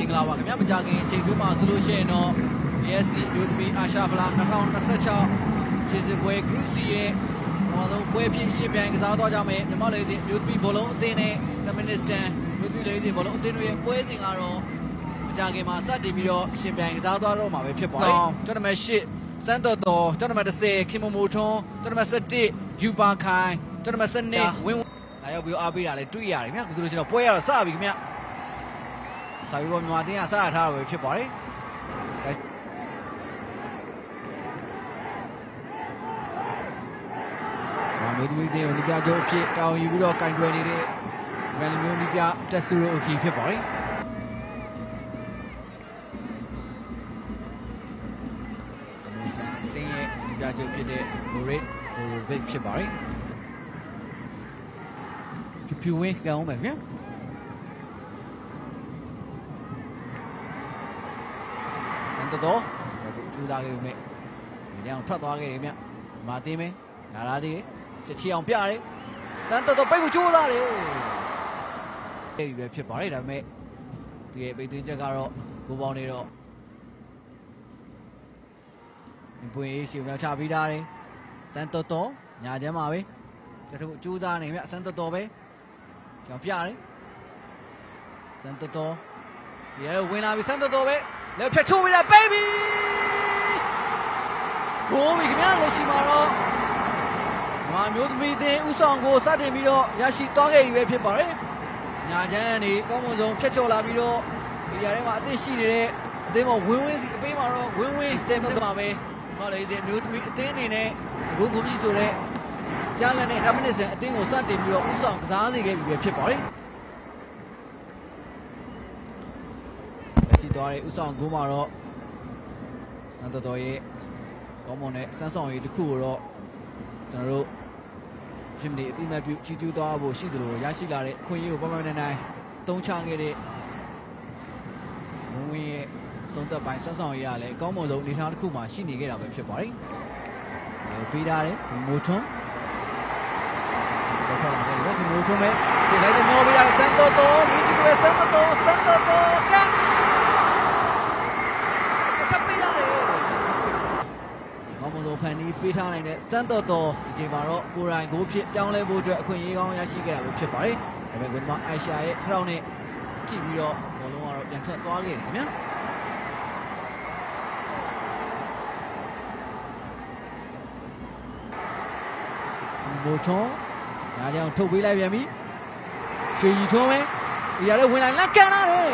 မင်္ဂလာပါခင်ဗျာမကြခင်အချိန်တွင်းမှာဆိုလို့ရှိရင်တော့ ASC မြို့သမီးအာရှဗလာ2026ခြေစစ်ပွဲ Group C ရဲ့နောက်ဆုံးပွဲဖြစ်ရှင်ပြိုင်ကစားသွားကြမယ်မြန်မာလေစီမြို့သမီးဘောလုံးအသင်းနဲ့ကမနစ်စတန်မြို့သမီးလေစီဘောလုံးအသင်းတို့ရဲ့ပွဲစဉ်ကတော့မကြခင်မှာစတင်ပြီးတော့ရှင်ပြိုင်ကစားသွားတော့မှာပဲဖြစ်ပါတယ်ကျွန်တော်မှ8စန်းတော်တော်ကျွန်တော်မှ10ခင်မမိုထွန်းကျွန်တော်မှ17ယူပါခိုင်ကျွန်တော်မှ12ဝင်းလာရောက်ပြီးတော့အားပေးတာလဲတွေ့ရတယ်ခင်ဗျာဆိုလို့ရှိရင်တော့ပွဲရတော့စပြီခင်ဗျာ စာပြီးတော့မြန်မာတင်းကစရထားတာပဲဖြစ်ပါတယ်။မာမျိုးသမီးတင်းကိုဒီပြချုပ်အဖြစ်တောင်းယူပြီးတော့ကင်တွယ်နေတဲ့ဒီမန်မျိုးဒီပြတက်ဆူရိုအဖြစ်ဖြစ်ပါတယ်။မစ္စတာတင်းရဲ့ဒီပြချုပ်ဖြစ်တဲ့မိုရစ်ဘိုဗစ်ဖြစ်ပါတယ်။ဖြူဖြူဝင်းကောင်းမယ်ဗျာ။ တော်တော်အခုကျူးသားခဲ့ပြီမြဒီတောင်ထွက်သွားခဲ့တယ်မြမာတင်းမင်းလာလာသေးတယ်ချက်ချီအောင်ပြတယ်စံတော်တော်ပိတ်မကျိုးလာတယ်အဲ့ဒီပဲဖြစ်ပါတယ်ဒါပေမဲ့ဒီရဲ့ပိတ်သွင်းချက်ကတော့ကိုပေါင်းနေတော့ဒီပွင့်ရေးရှင်မြောက်ချပြီးသားတယ်စံတော်တော်ညာချမ်းပါပဲတထုပ်ကျူးသားနေမြစံတော်တော်ပဲကြောင်ပြတယ်စံတော်တော်ဒီရဲ့ဝင်လာပြီစံတော်တော်ပဲ လက်ဖြတ်ချိုးပြီးတာ baby ကိုပြီခင်ဗျာလက်ရှိမှာတော့မာမျိုးသမီးသင်းဥဆောင်ကိုစတင်ပြီးတော့ရရှိသွားခဲ့ပြီပဲဖြစ်ပါတယ်ညာချမ်းကနေကောင်းမွန်ဆုံးဖြတ်ကျော်လာပြီးတော့ဒီနေရာထဲမှာအသစ်ရှိနေတဲ့အသင်းပေါ်ဝင်းဝင်းစီအပေးမှာတော့ဝင်းဝင်းဆယ်မိနစ်မှာပဲမလေးစင်မျိုးသမီးအသင်းအနေနဲ့ဘုံကုန်ပြီဆိုတော့ကြားလက်နဲ့10မိနစ်စင်အသင်းကိုစတင်ပြီးတော့ဥဆောင်ကစားစေခဲ့ပြီပဲဖြစ်ပါတယ် လက်ရှိ သွားတဲ့ဥဆောင်ဂိုးမှာတော့စံတော်တော်ရဲ့ကောင်းမွန်တဲ့စမ်းဆောင်ရည်တစ်ခုကိုတော့ကျွန်တော်တို့ဖြစ်နေအတိမတ်ပြုချီးကျူးသွားဖို့ရှိတယ်လို့ရရှိလာတဲ့အခွင့်အရေးကိုပပနဲ့နိုင်တုံးချခဲ့တဲ့မုံဝင်းရဲ့သုံးသက်ပိုင်းစမ်းဆောင်ရည်ကလည်းအကောင်းမွန်ဆုံးအနေအထားတစ်ခုမှာရှိနေခဲ့တာပဲဖြစ်ပါတယ်။အဲပေးထားတယ်မိုးထွန်းတော့ထွက်လာခဲ့တယ်ဗျမိုးထွန်းပဲခြေလိုက်တဲ့မော်ပေးတာစံတော်တော်မြည်ကြည့်ကြပဲစံတော်တော်စံတော်တော်ကဲ ထပ်ပေးလာတယ်။ကော င်းမွန်သောဖန်နီးပေးထားနိုင်တဲ့စမ်းတော်တော်ဒီချိန်မှာတော့ကိုရိုင်းကိုဖြစ်ပြောင်းလဲဖို့အတွက်အခွင့်အရေးကောင်းရရှိခဲ့တာပဲဖြစ်ပါတယ်။ဒါပေမဲ့ကိုမအိုင်ရှာရဲ့စတောင်းနဲ့ကြည့်ပြီးတော့ဘောလုံးကတော့ပြန်ထွက်သွားခဲ့တယ်ခင်ဗျာ။ဘောချောညာကြောင်ထုတ်ပေးလိုက်ပြန်ပြီ။ရွှေရီထုံးပဲဒီရတဲ့ဝင်လာလက်ကန်လာတယ်။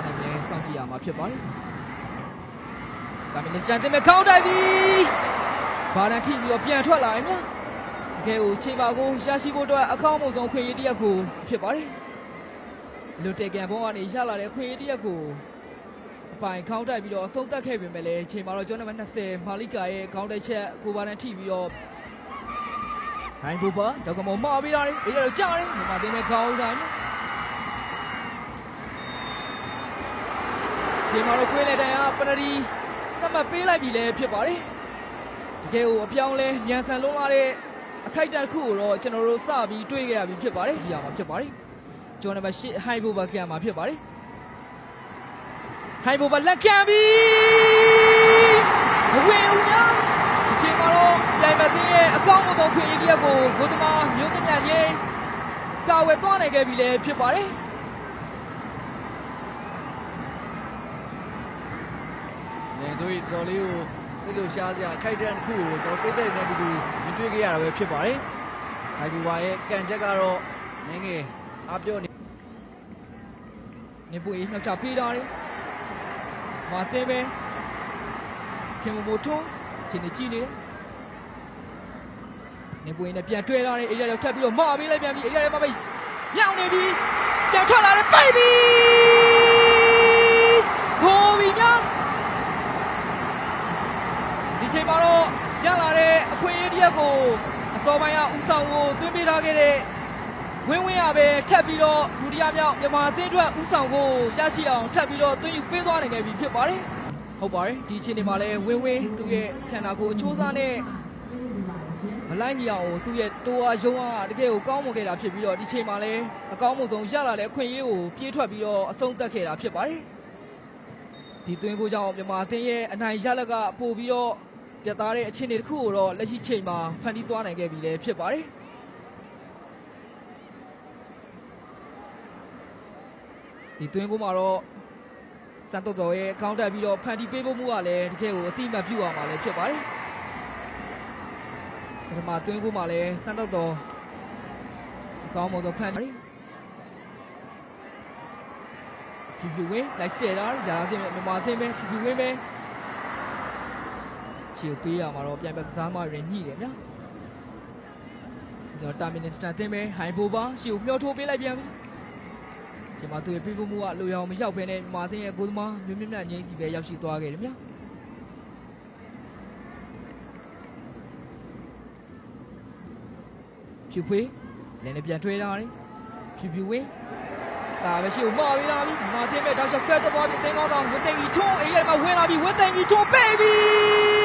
နိုင်လဲစောင့်ကြည့်ရမှာဖြစ်ပါတယ်။ ဒါမင်းလက်ချန်တင်မဲ့ခေါင်းတိုက်ပြီးဘာလန်ထိပြီးတော့ပြန်ထွက်လာရင်ဗျာ။တကယ်ကိုချိန်ပါကိုရရှိဖို့အတွက်အကောင်းမဆုံးခွင့်ရတစ်ရက်ကိုဖြစ်ပါတယ်။လူတေကန်ဘုံကနေရလာတဲ့ခွင့်ရတစ်ရက်ကိုအပိုင်ခေါင်းတိုက်ပြီးတော့အဆုံးသတ်ခဲ့ပေမဲ့လည်းချိန်ပါတော့ကျောင်းနံပါတ်20မာလီကာရဲ့ခေါင်းတိုက်ချက်ကိုဘာလန်ထိပြီးတော့ဟိုင်းဘူပါတော့ကမောမှားပြီးတာလေအေးတော့ကြားတယ်မြန်မာတင်မဲ့ခေါင်းတိုင်းနော်ချိန်မှာတော့ကွင်းလေတိုင်ကပနရီ သတ်မှတ်ပေးလိုက်ပြီလည်းဖြစ်ပါတယ်တကယ်ကိုအပြောင်းလဲမြန်ဆန်လုံးလာတဲ့အခိုက်အတန့်တစ်ခုကိုတော့ကျွန်တော်တို့စပြီးတွေးခဲ့ရပြီဖြစ်ပါတယ်ဒီဟာမှာဖြစ်ပါတယ်ကျော်နံပါတ်8ဟိုင်ဘိုဘာကရမှာဖြစ်ပါတယ်ဟိုင်ဘိုဘာလက်ခံပြီမဝင်ဘူးညာဒီချိန်မှာတော့ပြိုင်မသိရဲ့အကောင့်မဆုံးခွင့်ရတစ်ရက်ကိုဂိုတမမျိုးမြတ်ညင်းကာဝယ်သွားနိုင်ခဲ့ပြီလည်းဖြစ်ပါတယ် နေဆိုရင်တော်တော်လေးကိုစိတ်လို့ရှားစရာအခိုက်အတန့်တစ်ခုကိုကျွန်တော်ပြည့်တဲ့နေတူတူမြင်တွေ့ခဲ့ရတာပဲဖြစ်ပါတယ်။ဟိုင်ဘူဝါရဲ့ကန်ချက်ကတော့နင်းငယ်အပြော့နေနေပွေနှောက်ချပေးတာလေမာတင်ပဲခင်မမိုထွန်းချင်းနေကြည့်နေတယ်နေပွေနဲ့ပြန်တွေ့လာတယ်အေးရတော့ထပ်ပြီးတော့မာပေးလိုက်ပြန်ပြီအေးရမပဲညောင်းနေပြီပြန်ထွက်လာတယ်ပိုက်ပြီကိုပြီညာဒီ ချိန်မှာတော့ရလာတဲ့အခွင့်အရေးတစ်ရပ်ကိုအစောပိုင်းကဥဆောင်ကိုသွင်းပေးထားခဲ့တဲ့ဝင်းဝင်းရပဲထပ်ပြီးတော့ဒုတိယမြောက်မြန်မာအသင်းအတွက်ဥဆောင်ဖို့ရရှိအောင်ထပ်ပြီးတော့သွင်းယူပေးသွားနိုင်ခဲ့ပြီဖြစ်ပါတယ်။ဟုတ်ပါတယ်ဒီအချိန်ဒီမှာလဲဝင်းဝင်းသူ့ရဲ့ခန္ဓာကိုယ်အချိုးစားနဲ့မလိုက်ညီအောင်သူ့ရဲ့တိုးအားယုံအားတကယ်ကိုကောင်းမွန်ခဲ့တာဖြစ်ပြီးတော့ဒီချိန်မှာလည်းအကောင်းဆုံးရလာတဲ့အခွင့်အရေးကိုပြေးထွက်ပြီးတော့အဆုံးသတ်ခဲ့တာဖြစ်ပါတယ်ဒီသွင်းကိုကြောင့်မြန်မာအသင်းရဲ့အနိုင်ရလက်ကပို့ပြီးတော့ ပြတ်သားတဲ့အခြေအနေတစ်ခုကိုတော့လက်ရှိချိန်မှာဖန်တီးသွားနိုင်ခဲ့ပြီလည်းဖြစ်ပါတယ်ဒီသွင်းကိုမှာတော့စန်တော်တော်ရဲ့အကောင့်တက်ပြီးတော့ဖန်တီးပေးဖို့မှုကလည်းတကယ်ကိုအတိအမှတ်ပြုအောင်ပါလည်းဖြစ်ပါတယ်ပထမသွင်းကိုမှလည်းစမ်းတော့တော့အကောင်းမဆုံးဖန်ပြီဖြူဖြူဝင်းလိုက်ဆယ်တာရာသင်းနဲ့မြန်မာသင်းပဲဖြူဖြူဝင်းပဲ ချီပေးရမှာတော့ပြန်ပဲကစားမရင်ညှိတယ်ဗျာဒီတော့တာမီနစ်စတန်သင်းပဲဟိုင်ဘိုပါရှီကိုမျောထိုးပေးလိုက်ပြန်ပြီဒီမှာသူရဲ့ပြေးဖို့မှုကလိုရအောင်မရောက်ဘဲနဲ့မြန်မာသင်းရဲ့ကိုသမားမြင့်မြတ်မြတ်ငိမ့်စီပဲရောက်ရှိသွားခဲ့တယ်ဗျာဖြူဖွေးလည်းလည်းပြန်ထွေးလာတယ်ဖြူဖြူဝင်းဒါပဲရှိဦးမော်ပြီးလာပြီမာတင်မဲ့တောက်ချက်ဆက်တော့ပြီးတင်းကောင်းတော့ဝင်းသိန်ကြီးထွန်းအေးရမှာဝင်လာပြီဝင်းသိန်ကြီးထွန်းပေးပြီ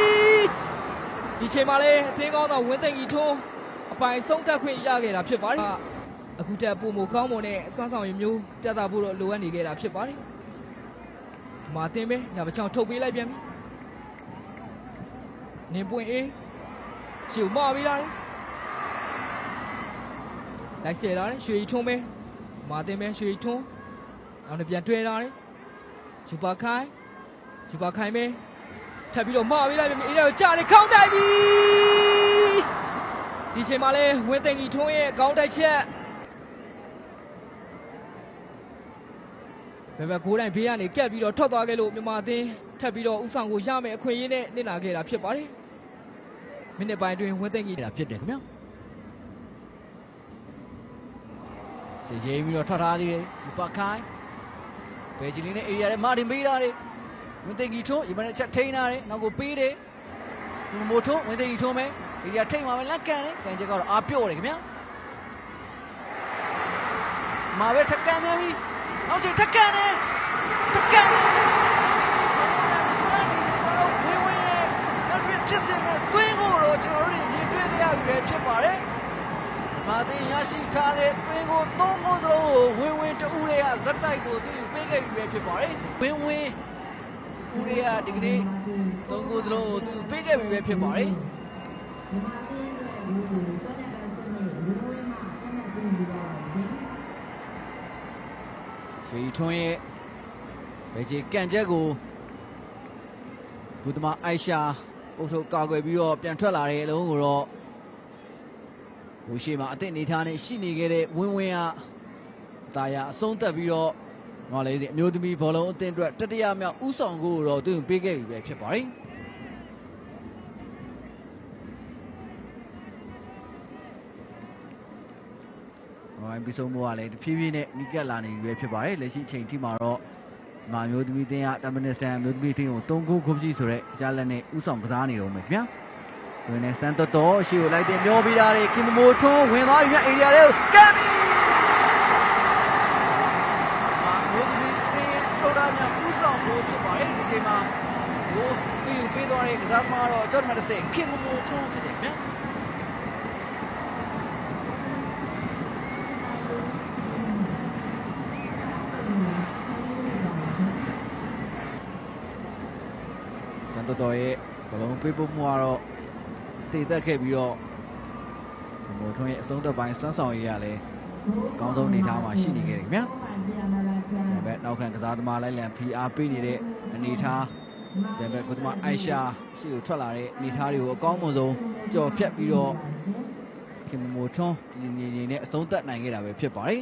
ဒီချိန်မှာလေအတင်းကောင်းတော့ဝင်းသိန်ကြီးထွန်းအပိုင်ဆုံးတက်ခွင့်ရခဲ့တာဖြစ်ပါတယ်အခုတက်ပုံမကောင်းမွန်တဲ့အစွမ်းဆောင်ရည်မျိုးပြသဖို့တော့လိုအပ်နေခဲ့တာဖြစ်ပါတယ်မာတင်ပဲညာမချောင်းထုတ်ပေးလိုက်ပြန်ပြီနင်းပွင့်အေးရှိဦးမော်ပြီးလာတယ်လိုက်ဆယ်လာတယ်ရွှေရီထွန်းပဲမာတင်ပဲရွှေရီထွန်းနောက်တစ်ပြန်တွဲလာတယ်ဂျူပါခိုင်ဂျူပါခိုင်ပဲ ထပ်ပြီးတော့မှားပေးလိုက်ပြီအေးတော့ကြားတယ်ခေါင်းတိုက်ပြီဒီချိန်မှာလဲဝင်းသိန်ကြီးထွန်းရဲ့ခေါင်းတိုက်ချက်ဘယ်ဘက်ကိုးတိုင်းဘေးကနေကက်ပြီးတော့ထွက်သွားခဲ့လို့မြန်မာအသင်းထပ်ပြီးတော့ဥဆောင်ကိုရမယ်အခွင့်အရေးနဲ့နစ်နာခဲ့တာဖြစ်ပါတယ်မိနစ်ပိုင်းအတွင်းဝင်းသိန်ကြီးတာဖြစ်တယ်ခင်ဗျာစေရေးပြီးတော့ထွက်ထားသေးတယ်ဒီပခိုင်းဘယ်ဂျီလီနဲ့အေရီယာနဲ့မာတင်ပေးတာတွေ ဝင်သိကြီးထုံးဒီမနေ့ချက်ထိန်းတာတွေနောက်ကိုပေးတယ်ဒီမိုထုံးဝင်သိကြီးထုံးမယ်အေရီယာထိန်းမှာပဲလက်ကန်တယ်ကန်ချက်ကတော့အာပြော့တယ်ခင်ဗျာမာပဲထက်ကန်မြန်ပြီနောက်ချိန်ထက်ကန်တယ်ထက်ကန်တယ်ဝင်းဝင်းနဲ့နောက်ပြီးဖြစ်စင်တဲ့သွင်းကိုတော့ကျွန်တော်တို့မြင်တွေ့ကြရပြီပဲဖြစ်ပါတယ်မာတင်ရရှိထားတဲ့သွင်းကိုသုံးခုစလုံးကိုဝင်းဝင်းတူတွေကဇက်တိုက်ကိုသူပေးခဲ့ပြီပဲဖြစ်ပါတယ်။ဝင်းဝင်း ဦးတွေကဒီကနေ့သုံးခုစလုံးကိုသူပေးခဲ့ပြီပဲဖြစ်ပါတယ်။ရွှေထွန်းရဲ့ဘယ်ချေကန်ချက်ကိုဘုဒ္ဓမအိုက်ရှာပုတ်ထုတ်ကာကွယ်ပြီးတော့ပြန်ထွက်လာတဲ့အလုံးကိုတော့ကိုရှိမှာအသင့်နေထားနဲ့ရှိနေခဲ့တဲ့ဝင်းဝင်းဟာတာယာအဆုံးသက်ပြီးတော့ ဟောလေစီအမျိုးသမီးဘောလုံးအသင်းအတွက်တတိယမြောက်ဥဆောင်ကိုတော့သူပေးခဲ့ပြီပဲဖြစ်ပါတယ်ဟိုင်းပြီးဆုံးမိုးကလည်းတဖြည်းဖြည်းနဲ့နီးကပ်လာနေပြီပဲဖြစ်ပါတယ်လက်ရှိအချိန်ထိမှာတော့မာမျိုးသမီးတင်းကတမန်နစ္စတန်မျိုးသမီးတင်းကို၃ခုခုကြည့်ဆိုတဲ့ရလက်နဲ့ဥဆောင်ကစားနေတော့မယ်ခင်ဗျာဝင်နေစတန်တော်တော်ရှေ့ကိုလိုက်တယ်မျောပြီးတာတွေကင်မမိုထွန်းဝင်သွားပြီမြအေရီယာတွေကိုကမ်မီအာမိုးသမီးတင်းရဲ့စတိုဒါမြပူဆောင် လို့ဖြစ်ပါတယ်ဒီချိန်မှာဟိုပြီးပြီးသွားတဲ့ကစားသမားတော့ဂျော့မတ်ဆင်ကင်မမိုထွန်းဖြစ်တယ်ဗျာစန်တော်တော်ရဲ့ဘလုံးပေးဖို့မှုကတော့တည်သက်ခဲ့ပြီးတော့ဒီမိုထွန်းရဲ့အဆုံးသက်ပိုင်းစွမ်းဆောင်ရည်ရလဲအကောင်းဆုံးအနေအထားမှာရှိနေခဲ့တယ်ခင်ဗျာဒါပေမဲ့ နောက်ခံကစားသမားလိုက်လံ PR ပေးနေတဲ့အနေအထားဒါပေမဲ့ကုသမာအိုက်ရှာရှိကိုထွက်လာတဲ့အနေအထားတွေကိုအကောင်းဆုံးကြော်ဖြတ်ပြီးတော့ခင်မိုထွန်းဒီနေနေနဲ့အဆုံးသက်နိုင်ခဲ့တာပဲဖြစ်ပါတယ်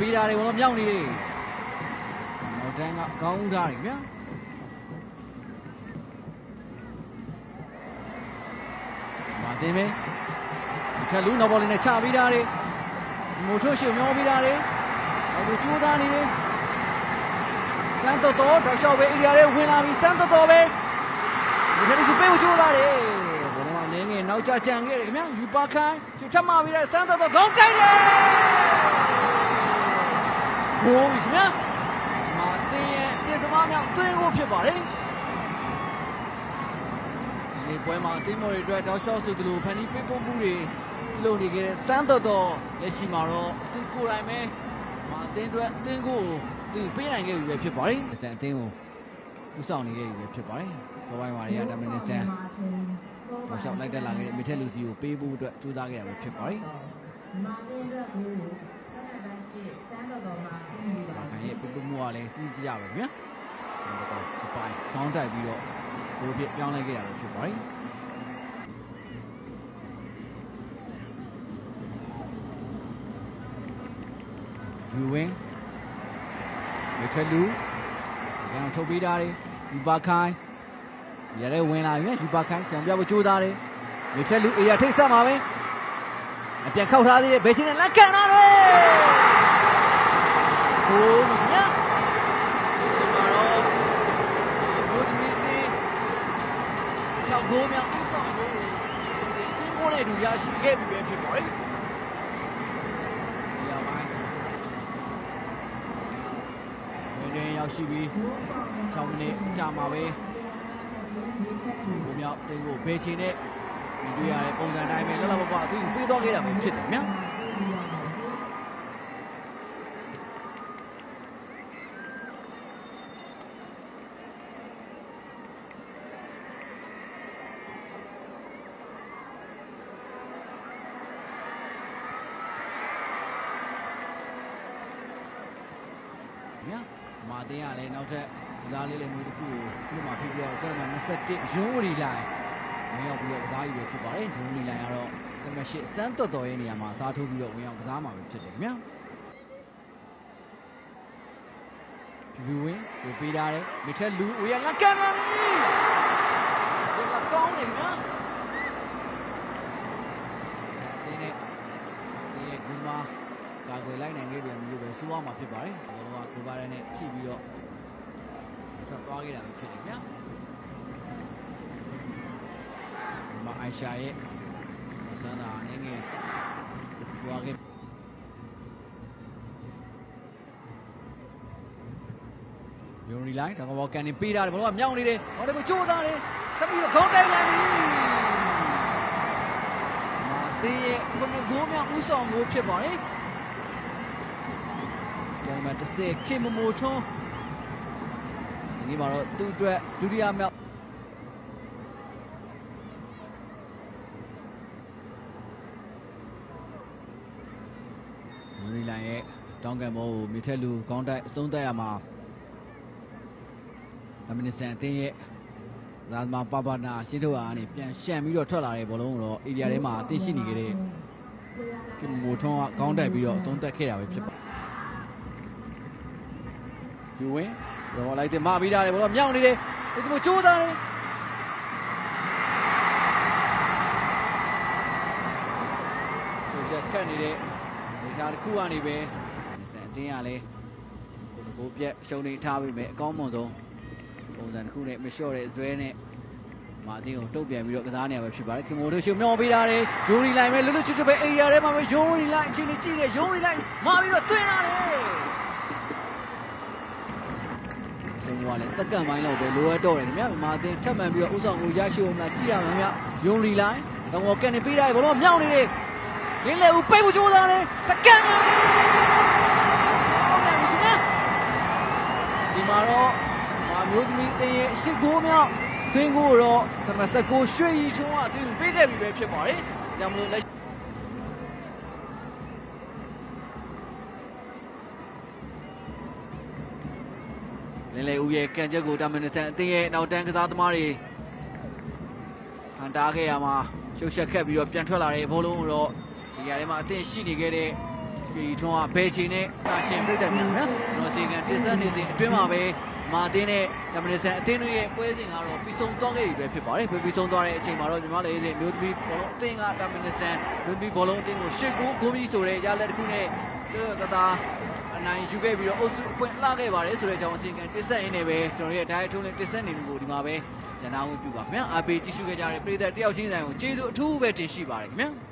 ပေးတာတွေကတော့မြောက်နေတယ်နောက်တန်းကခေါင်းဦးထားတယ်ဗျာမာတင်ပဲထက်လူနောက်ဘော်လေးနဲ့ချပေးတာတွေမိုထွန်းရှေ့မျောပေးတာတွေအဲ့လိုကြိုးစားနေတယ်စမ်းတော်တော်တောက်လျှောက်ပဲအေရီယာလေးဝင်လာပြီစမ်းတော်တော်ပဲဒီထက်စုပေးဖို့ကြိုးစားတယ်ဘောလုံးကနင်းငယ်နောက်ကျကြံခဲ့တယ်ခင်ဗျာယူပါခိုင်းချထပ်မှပြီးတဲ့စမ်းတော်တော့ခေါင်းတိုက်တယ် ဂိုးပြီခင်ဗျာမာတင်ရဲ့ပြစ်စမားမြောက်သွင်းဖို့ဖြစ်ပါတယ်ဒီပွဲမှာအသင်းမော်တွေအတွက်တောက်လျှောက်ဆိုသလိုဖန်တီးပေးပို့မှုတွေလုပ်နေခဲ့တဲ့စမ်းတော်တော့လက်ရှိမှာတော့သူကိုယ်တိုင်ပဲမာအသင်းအတွက်အသင်းကိုသူပေးနိုင်ခဲ့ပြီပဲဖြစ်ပါတယ်အသင်းကိုဦးဆောင်နေခဲ့ပြီပဲဖြစ်ပါတယ်စောပိုင်းမှာတွေကဒါမင်နစ်စတန်မလျှောက်လိုက်တက်လာခဲ့တဲ့မီထက်လူစီကိုပေးဖို့အတွက်ကြိုးစားခဲ့ရပဲဖြစ်ပါတယ်မာတင်ရက်ကိုဆက်လက်တိုင်းရှိစမ်းတော်တော်မှာပြီးပြီ ။ ပါ ဘာခံ ရဲ့ပြပမှုကလည်းတီးကြရပါဗျာ။ကျွန်တော်တို့အပိုင်းခေါင်းတိုက်ပြီးတော့ဘိုးပြပြောင်းလိုက်ခဲ့ရတာဖြစ်ပါတယ်။ယူဝင်းမချလူရန်ထုတ်ပေးတာတွေယူပါခိုင်းရရဲဝင်လာပြီယူပါခိုင်းဆံပြဖို့ကြိုးစားတယ်မချလူအေးရထိတ်ဆက်မှာပဲအပြန်ခောက်ထားသေးတယ်ဘယ်ချင်းနဲ့လက်ခံတာတော့ ဘိုးမညဒီစမာတော့ဘိုးသမီးသေး6ဂိုးမြောက်ဥဆောင်ဂိုးကိုတင်းကိုနဲ့တူရရှိခဲ့ပြီပဲဖြစ်ပါလေ။ရပါမယ်။ဝင်းတွင်ရောက်ရှိပြီး6မိနစ်ကြာမှာပဲဘိုးမြောက်တင်းကိုဘေးချင်နဲ့ဒီတွေ့ရတဲ့ပုံစံတိုင်းပဲလှလှပပသူပြေးသွားခဲ့တာပဲဖြစ်တယ်ဗျာ။ ဗျာမာတင်ကလည်းနောက်ထပ်ကစားလေးလေးမျိုးတစ်ခုကိုဒီမှာဖြစ်ပြီးတော့ကျွန်တော်21ရုံးဝရီလိုင်းဝင်ရောက်ပြီးတော့ကစားယူပဲဖြစ်ပါတယ်ရုံးဝရီလိုင်းကတော့ကျွန်တော်ရှစ်စမ်းတော်တော်ရဲ့နေရာမှာစားထိုးပြီးတော့ဝင်ရောက်ကစားမှာပဲဖြစ်တယ်ခင်ဗျာဖြူဖြူဝင်းကိုပေးထားတယ်မီထက်လူဝေရလက်ကမ်းပြန်ပြီဒီကကောင်းတယ်ခင်ဗျာတင်းနဲ့ဒီရဲ့ဒီမှာ ကာကွယ်လိုက်နိုင်ခဲ့ပြန်ပြီလို့ပဲဆိုရမှာဖြစ်ပါတယ်။ဘောလုံးကကိုပါရနဲ့ချိပြီးတော့ထွက်သွားခဲ့တာပဲဖြစ်တယ်ဗျာ။ဒီမှာအိုင်ရှာရဲ့ဆန္ဒအနေငယ်ဆိုရခဲ့ယုံရီလိုက်တော့ဘောကန်နေပေးတာတယ်ဘောလုံးကမြောင်းနေတယ်။ဟောတယ်မကြိုးစားတယ်။တပြီးတော့ခေါင်းတိုက်လိုက်ပြီ။မာသေးရဲ့ခုနှစ်ဂိုးမြောက်ဥဆောင်ဂိုးဖြစ်ပါတယ်။ ကျွန်တော်们30ခေမမိုထွန်းဒီနေ့မှာတော့သူ့အတွက်ဒုတိယမြောက်ယူရီလိုင်ရဲ့တောင်းကန်ဘောကိုမြေထက်လူကောင်းတိုက်အဆုံးသက်ရမှာအမနစ္စတန်အသင်းရဲ့ဇာမပါပါနာရှင်းထုတ်အားနဲ့ပြန်ရှန်ပြီးတော့ထွက်လာတဲ့ဘောလုံးကိုတော့အေရီယာထဲမှာအသင်းရှိနေကြတဲ့ခေမမိုထွန်းကကောင်းတိုက်ပြီးတော့အဆုံးသက်ခဲ့တာပဲဖြစ်ပါ ယူဝင်ရောလိုက်တယ်မပြီးတာလေဘောမြောက်နေတယ်ဒီလိုကြိုးစားတယ်ဆိုချက်ခတ်နေတဲ့နေသားတစ်ခုကနေပဲစံတင်းရလဲကိုတကိုပြက်ရှုံနေထားပြီးမယ်အကောင်းမွန်ဆုံးပုံစံတစ်ခုနဲ့မလျှော့တဲ့ဇွဲနဲ့မာတင်းကိုတုတ်ပြန်ပြီးတော့ကစားနေရပဲဖြစ်ပါတယ်ခင်မိုတို့ရှုံမြောက်ပေးတာလေယိုရီလိုက်ပဲလွတ်လွတ်ချွတ်ချွတ်ပဲအေရီယာထဲမှာပဲယိုရီလိုက်အချိန်ကြီးကြည့်တယ်ယိုရီလိုက်မာပြီးတော့တွင်းလာတယ် ဆုံးသွားလဲစက္ကန့်ပိုင်းလောက်ပဲလိုအပ်တော့တယ်ခင်ဗျာမြန်မာအသင်းထပ်မံပြီးတော့ဥဆောင်ကိုရရှိအောင်မလားကြည့်ရမှာဗျယွန်ရီလိုင်းတော့ကန်နေပေးရတယ်ဘလုံးမြောက်နေတယ်လင်းလေဦးပိတ်ဖို့ကြိုးစားတယ်တကန့်မြန်ဟုတ်တယ်ခင်ဗျာဒီမှာတော့မာမျိုးသမီးအသင်းရဲ့ရှစ်ဂိုးမြောက်သင်းကိုတော့သမစကိုရွှေရီထုံးကသူပေးခဲ့ပြီပဲဖြစ်ပါတယ်ကြောင့်မလို့ လက်လင်းလေဦးရဲ့ကန်ချက်ကိုတာမန်နစ်ဆန်အသင်းရဲ့နောက်တန်းကစားသမားတွေဟန်တားခဲ့ရမှာရှုပ်ရှက်ခက်ပြီးတော့ပြန်ထွက်လာတဲ့ဘောလုံးကိုတော့ဒီနေရာထဲမှာအသင်းရှိနေခဲ့တဲ့ရွှေရီထုံးကဘယ်ချိန်နဲ့တာရှင်ပြည့်တယ်များနော်ကျွန်တော်စီကန်တင်ဆက်နေစဉ်အတွင်းမှာပဲမာအသင်းနဲ့တာမန်နစ်ဆန်အသင်းတို့ရဲ့ပွဲစဉ်ကတော့ပြီးဆုံးသွားခဲ့ပြီပဲဖြစ်ပါတယ်ပြီးဆုံးသွားတဲ့အချိန်မှာတော့ညီမလေးစဉ်မျိုးသမီးဘောလုံးအသင်းကတာမန်နစ်ဆန်မျိုးသမီးဘောလုံးအသင်းကိုရှစ်ဂိုးဂိုးပြီးဆိုတဲ့ရလက်တစ်ခုနဲ့တော်တော်သား အနိုင်ယူခဲ့ပြီးတော့အုပ်စုအဖွင့်လှခဲ့ပါတယ်ဆိုတဲ့အကြောင်းအစီအကံတစ်ဆက်ရင်းနဲ့ပဲကျွန်တော်တို့ရဲ့ diet ထုံးနဲ့တစ်ဆက်နေမှုကိုဒီမှာပဲရနာဝင်ပြုပါခင်ဗျာအားပေးကြည့်ရှုခဲ့ကြတဲ့ပရိသတ်တယောက်ချင်းဆိုင်ကိုကျေးဇူးအထူးပဲတင်ရှိပါတယ်ခင်ဗျာ